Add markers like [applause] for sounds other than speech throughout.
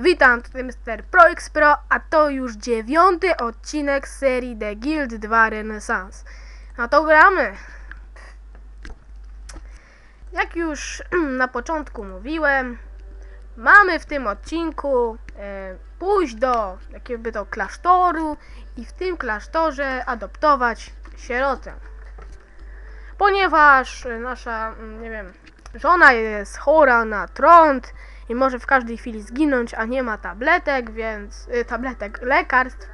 Witam, tutaj Mr. ProX Pro, a to już dziewiąty odcinek serii The Guild 2 Renaissance. No to gramy. Jak już [clears throat] na początku mówiłem, mamy w tym odcinku e, pójść do jakiegoby to klasztoru i w tym klasztorze adoptować sierotę. Ponieważ nasza, mm, nie wiem, żona jest chora na trąd i może w każdej chwili zginąć, a nie ma tabletek, więc y, tabletek lekarstw,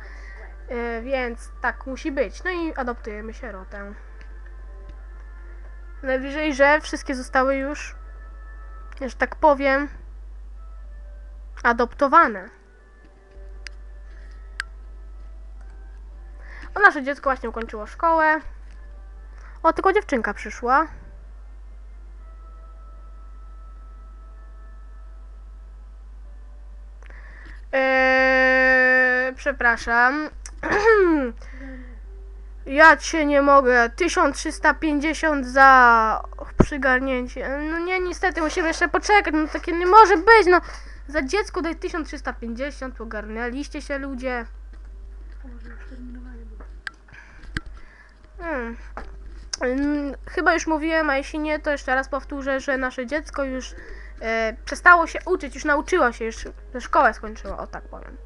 y, więc tak musi być. No i adoptujemy sierotę. Najwyżej, że wszystkie zostały już, że tak powiem, adoptowane. O, nasze dziecko właśnie ukończyło szkołę. O, tylko dziewczynka przyszła. Przepraszam. [clears throat] Ja cię nie mogę. 1350 za przygarnięcie. No nie, niestety musimy jeszcze poczekać. No takie nie może być. No za dziecko daj 1350. Pogarnęliście się ludzie. Hmm. Mm, Chyba już mówiłem, a jeśli nie, to jeszcze raz powtórzę, że nasze dziecko już e, przestało się uczyć, już nauczyło się, już szkołę skończyło, o tak powiem.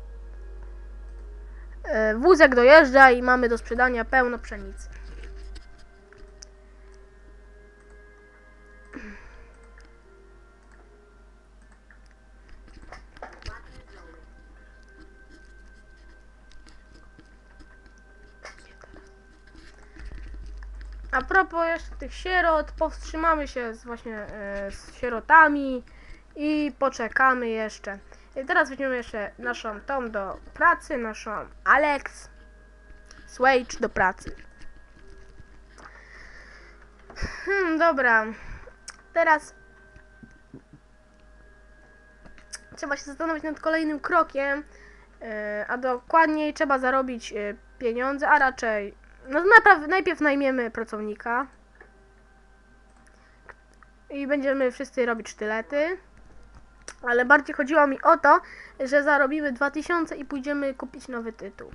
E, wózek dojeżdża i mamy do sprzedania pełno pszenicy. A propos jeszcze tych sierot, powstrzymamy się z właśnie e, z sierotami i poczekamy jeszcze. I teraz weźmiemy jeszcze naszą Tom do pracy, naszą Alex Swage do pracy. Hmm, dobra. Teraz trzeba się zastanowić nad kolejnym krokiem, e, a dokładniej trzeba zarobić e, pieniądze, a raczej no najpierw najmiemy pracownika i będziemy wszyscy robić sztylety. Ale bardziej chodziło mi o to, że zarobimy 2000 i pójdziemy kupić nowy tytuł.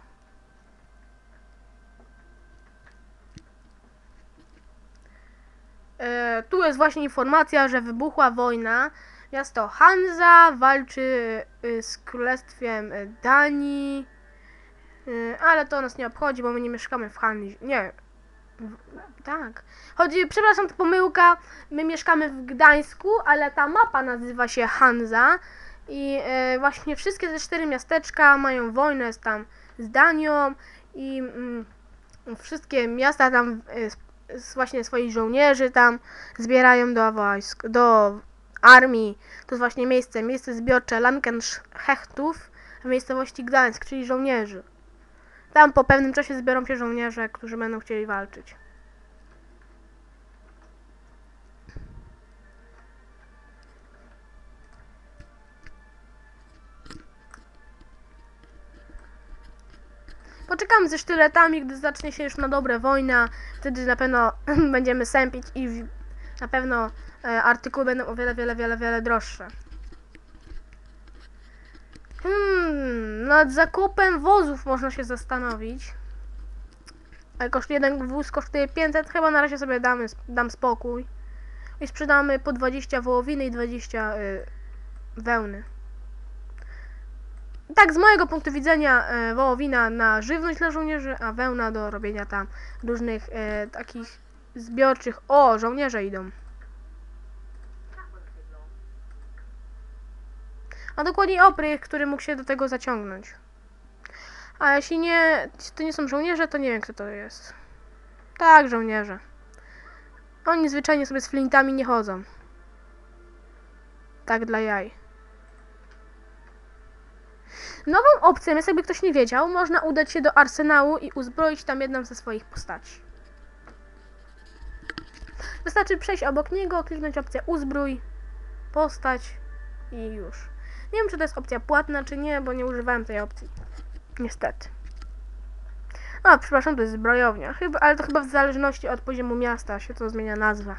E, tu jest właśnie informacja, że wybuchła wojna. Miasto Hanza walczy y, z królestwem Danii. Y, ale to nas nie obchodzi, bo my nie mieszkamy w Hanzie. Nie. Tak. Chodzi, przepraszam, to pomyłka. My mieszkamy w Gdańsku, ale ta mapa nazywa się Hanza. I e, właśnie wszystkie te cztery miasteczka mają wojnę z tam z Danią i mm, wszystkie miasta tam e, właśnie swoich żołnierzy tam zbierają do wojsk, do armii. To jest właśnie miejsce, miejsce zbiorcze Lankenhechtów w miejscowości Gdańsk, czyli żołnierzy. Tam po pewnym czasie zbiorą się żołnierze, którzy będą chcieli walczyć. Poczekamy ze sztyletami, gdy zacznie się już na dobre wojna. Wtedy na pewno [clears throat] będziemy sępić i na pewno e, artykuły będą o wiele, wiele, wiele, wiele droższe. Hmm, nad zakupem wozów można się zastanowić. Ale kosztuje jeden wóz kosztuje 500, chyba na razie sobie damy, dam spokój. I sprzedamy po 20 wołowiny i 20 y, wełny. Tak, z mojego punktu widzenia e, wołowina na żywność dla żołnierzy, a wełna do robienia tam różnych e, takich zbiorczych. O, żołnierze idą. A dokładnie oprych, który mógł się do tego zaciągnąć. A jeśli nie, to nie są żołnierze, to nie wiem kto to jest. Tak, żołnierze. Oni zwyczajnie sobie z flintami nie chodzą. Tak dla jaj. Nową opcją jest, jakby ktoś nie wiedział, można udać się do arsenału i uzbroić tam jedną ze swoich postaci. Wystarczy przejść obok niego, kliknąć opcję uzbrój, postać i już. Nie wiem, czy to jest opcja płatna, czy nie, bo nie używałem tej opcji. Niestety. A, przepraszam, to jest zbrojownia. Chyba, ale to chyba w zależności od poziomu miasta się to zmienia nazwa.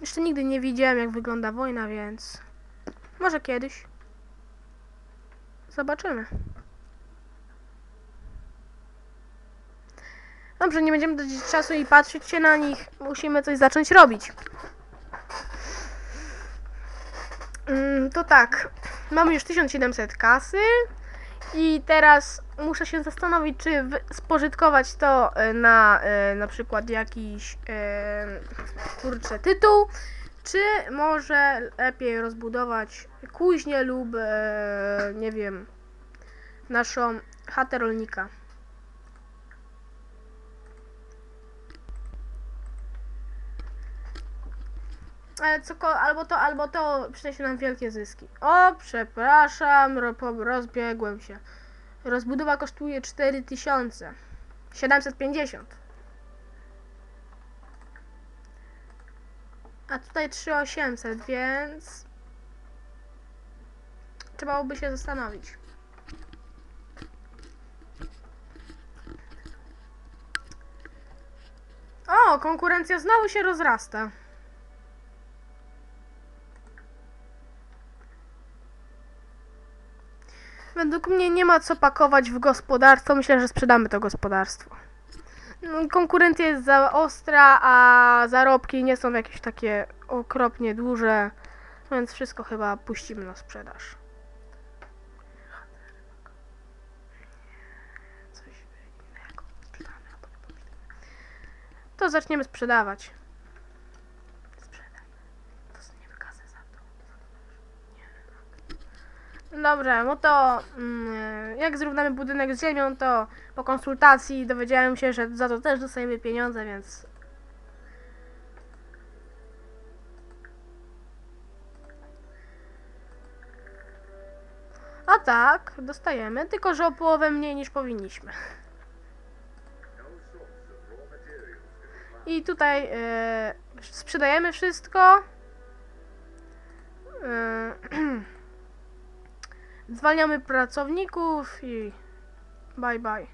Jeszcze nigdy nie widziałem, jak wygląda wojna, więc może kiedyś. Zobaczymy. Dobrze, nie będziemy tracić czasu i patrzeć się na nich. Musimy coś zacząć robić. Mm, to tak. Mamy już 1700 kasy. I teraz muszę się zastanowić, czy spożytkować to e, na e, na przykład jakiś e, kurczę tytuł, czy może lepiej rozbudować kuźnię lub nie wiem naszą chatę rolnika. Co, albo to, albo to przyniesie nam wielkie zyski. O, przepraszam, rozbiegłem się. Rozbudowa kosztuje 4000. 750. A tutaj 3800, więc trzeba byłoby się zastanowić. O, konkurencja znowu się rozrasta. Według mnie nie ma co pakować w gospodarstwo. Myślę, że sprzedamy to gospodarstwo. No, Konkurencja jest za ostra, a zarobki nie są jakieś takie okropnie duże, więc wszystko chyba puścimy na sprzedaż. To zaczniemy sprzedawać. Sprzedaj. Dostaniemy kasę za to. Dobrze, no to mm, jak zrównamy budynek z ziemią, to po konsultacji dowiedziałem się, że za to też dostajemy pieniądze, więc A tak, dostajemy, tylko że o połowę mniej niż powinniśmy. I tutaj e, sprzedajemy wszystko. E, zwalniamy pracowników i bye bye.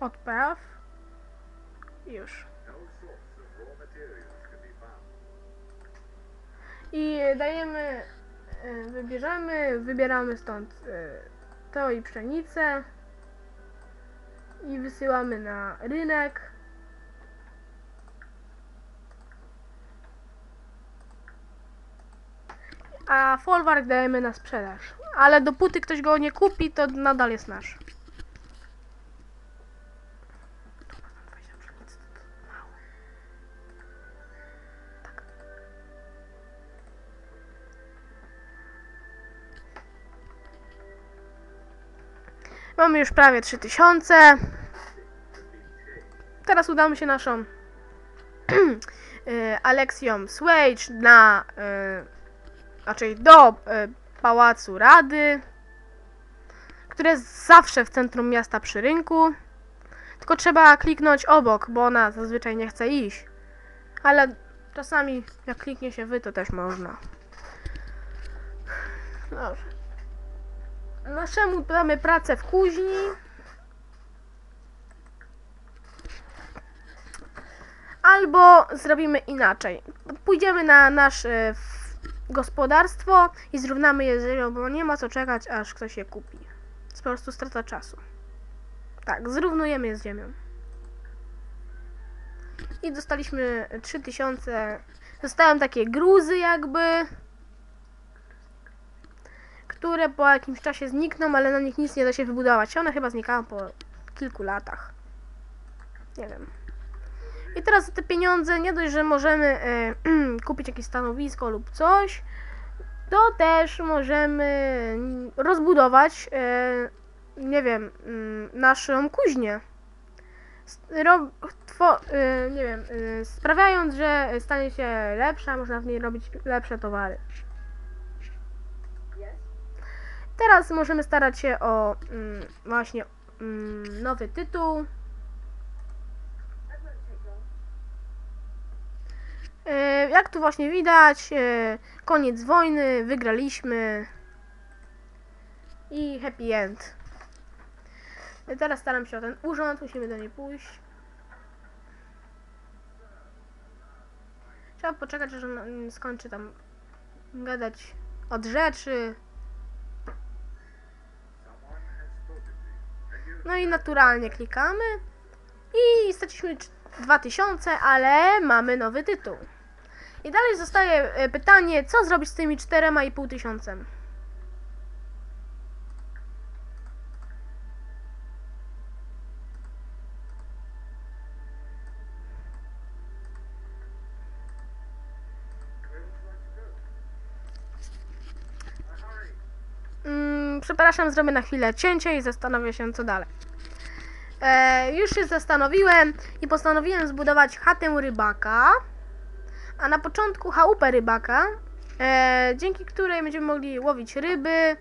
Odpraw. Już. I dajemy, e, wybierzemy, wybieramy stąd e, to i pszenicę i wysyłamy na rynek. A folwark dajemy na sprzedaż. Ale dopóty ktoś go nie kupi, to nadal jest nasz. Mamy już prawie 3000. Teraz udamy się naszą [clears throat] y, Aleksją Swage na y, raczej do y, Pałacu Rady, który jest zawsze w centrum miasta przy rynku. Tylko trzeba kliknąć obok, bo ona zazwyczaj nie chce iść. Ale czasami jak kliknie się wy, to też można. Dobrze. Naszemu damy pracę w kuźni. Albo zrobimy inaczej. Pójdziemy na nasze f- gospodarstwo i zrównamy je z ziemią, bo nie ma co czekać, aż ktoś je kupi. To po prostu strata czasu. Tak, zrównujemy je z ziemią. I dostaliśmy 3000. Dostałem takie gruzy jakby, które po jakimś czasie znikną, ale na nich nic nie da się wybudować. One chyba znikają po kilku latach. Nie wiem. I teraz te pieniądze nie dość, że możemy e, [clears throat] kupić jakieś stanowisko lub coś, to też możemy rozbudować, e, nie wiem, mm, naszą kuźnię. S- Ro, two, e, nie wiem, e, sprawiając, że stanie się lepsza, można w niej robić lepsze towary. Teraz możemy starać się o mm, właśnie mm, nowy tytuł. Jak tu właśnie widać, e, koniec wojny, wygraliśmy i happy end. E, Teraz staram się o ten urząd, musimy do niej pójść. Trzeba poczekać, aż on skończy tam gadać od rzeczy. No i naturalnie klikamy. I straciliśmy 2000, ale mamy nowy tytuł. I dalej zostaje e, pytanie, co zrobić z tymi 4,5 tysiącem. Mm, przepraszam, zrobię na chwilę cięcie i zastanowię się, co dalej. E, już się zastanowiłem i postanowiłem zbudować chatę rybaka, a na początku chałupę rybaka, e, dzięki której będziemy mogli łowić ryby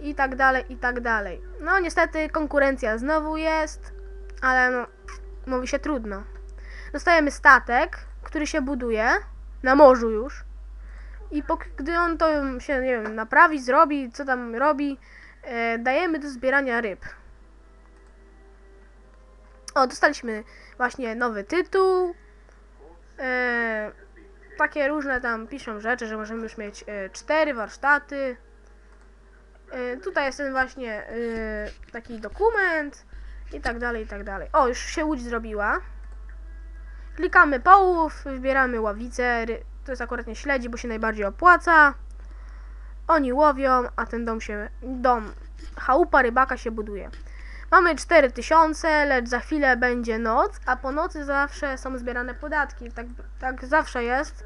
i tak dalej, i tak dalej. No niestety konkurencja znowu jest, ale no, mówi się trudno. Dostajemy statek, który się buduje na morzu już. I gdy on to się, nie wiem, naprawi, zrobi, co tam robi, e, dajemy do zbierania ryb. O, dostaliśmy właśnie nowy tytuł. E, takie różne tam piszą rzeczy, że możemy już mieć e, cztery warsztaty. E, tutaj jest ten właśnie e, taki dokument i tak dalej, i tak dalej. O, już się łódź zrobiła. Klikamy połów, wybieramy ławicę. To jest akurat nie śledzi, bo się najbardziej opłaca. Oni łowią, a ten dom się. Dom. Chałupa rybaka się buduje. Mamy 4000, lecz za chwilę będzie noc, a po nocy zawsze są zbierane podatki. Tak, tak zawsze jest.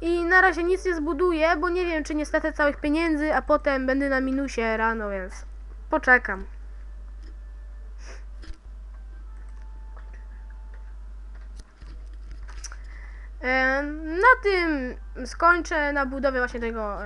I na razie nic nie zbuduję, bo nie wiem, czy nie stracę całych pieniędzy, a potem będę na minusie rano, więc poczekam. E, Na tym skończę na budowie właśnie tego